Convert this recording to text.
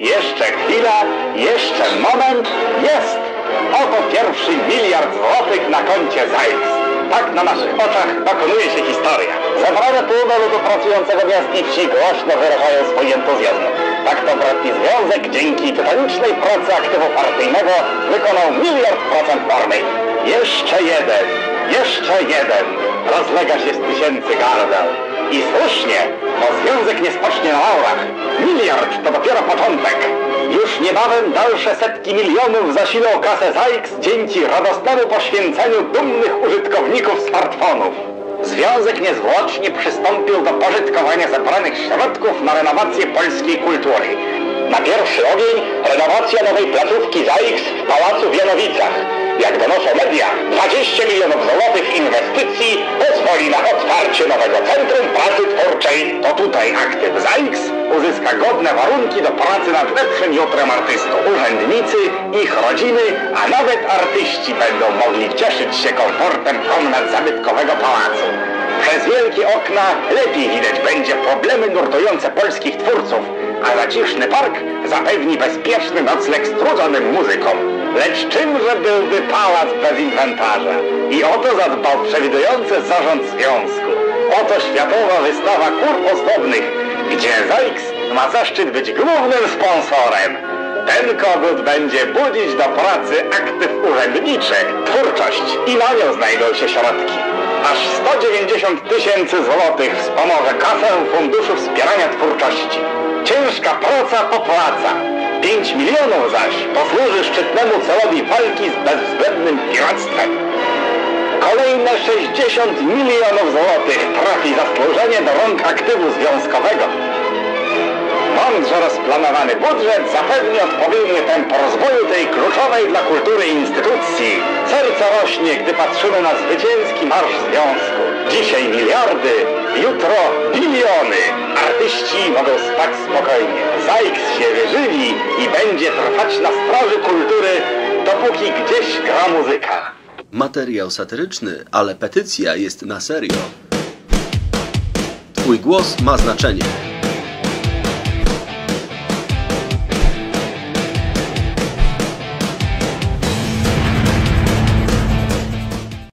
Jeszcze chwila, jeszcze moment, jest! Oto pierwszy miliard złotych na koncie ZAIKS. Tak na naszych oczach dokonuje się historia. Zebrane tu do ludu pracującego miast wsi głośno wyrażają swój entuzjazm. Tak to bratni związek dzięki tytanicznej pracy aktywu partyjnego wykonał miliard procent normy. Jeszcze jeden, jeszcze jeden. Rozlega się z tysięcy gardeł. I słusznie, bo związek nie spocznie na laurach. Miliard to dopiero początek. Już niebawem dalsze setki milionów zasilą kasę ZAIKS dzięki radosnemu poświęceniu dumnych użytkowników smartfonów. Związek niezwłocznie przystąpił do pożytkowania zebranych środków na renowację polskiej kultury. Na pierwszy ogień renowacja nowej placówki ZAIKS w Pałacu w Janowicach. Jak donoszą media, 20 milionów złotych inwestycji pozwoli na otwarcie nowego Centrum Pracy Twórczej. To tutaj aktyw ZAIKS uzyska godne warunki do pracy nad lepszym jutrem artystów. Urzędnicy, ich rodziny, a nawet artyści będą mogli cieszyć się komfortem komnat zabytkowego pałacu. Przez wielkie okna lepiej widać będzie problemy nurtujące polskich twórców, a zaciszny park zapewni bezpieczny nocleg strudzonym muzykom. Lecz czymże byłby pałac bez inwentarza? I o to zadbał przewidujący zarząd związku. Oto światowa wystawa kur ozdobnych, gdzie ZAIKS ma zaszczyt być głównym sponsorem. Ten kogut będzie budzić do pracy aktyw urzędniczych, twórczość i na nią znajdą się środki. Aż 190 tysięcy złotych wspomoże kasę Funduszu Wspierania Twórczości. Ciężka praca popłaca. 5 milionów zaś posłuży szczytnemu celowi walki z bezwzględnym piractwem. Kolejne 60 milionów złotych trafi zasłużenie do rąk aktywu związkowego. Mądrze rozplanowany budżet zapewni odpowiednie tempo rozwoju tej kluczowej dla kultury instytucji. Serce rośnie, gdy patrzymy na zwycięski marsz związku. Dzisiaj miliardy, jutro biliony. Artyści mogą spać spokojnie. ZAIKS się wyżywi i będzie trwać na straży kultury, dopóki gdzieś gra muzyka. Materiał satyryczny, ale petycja jest na serio. Twój głos ma znaczenie.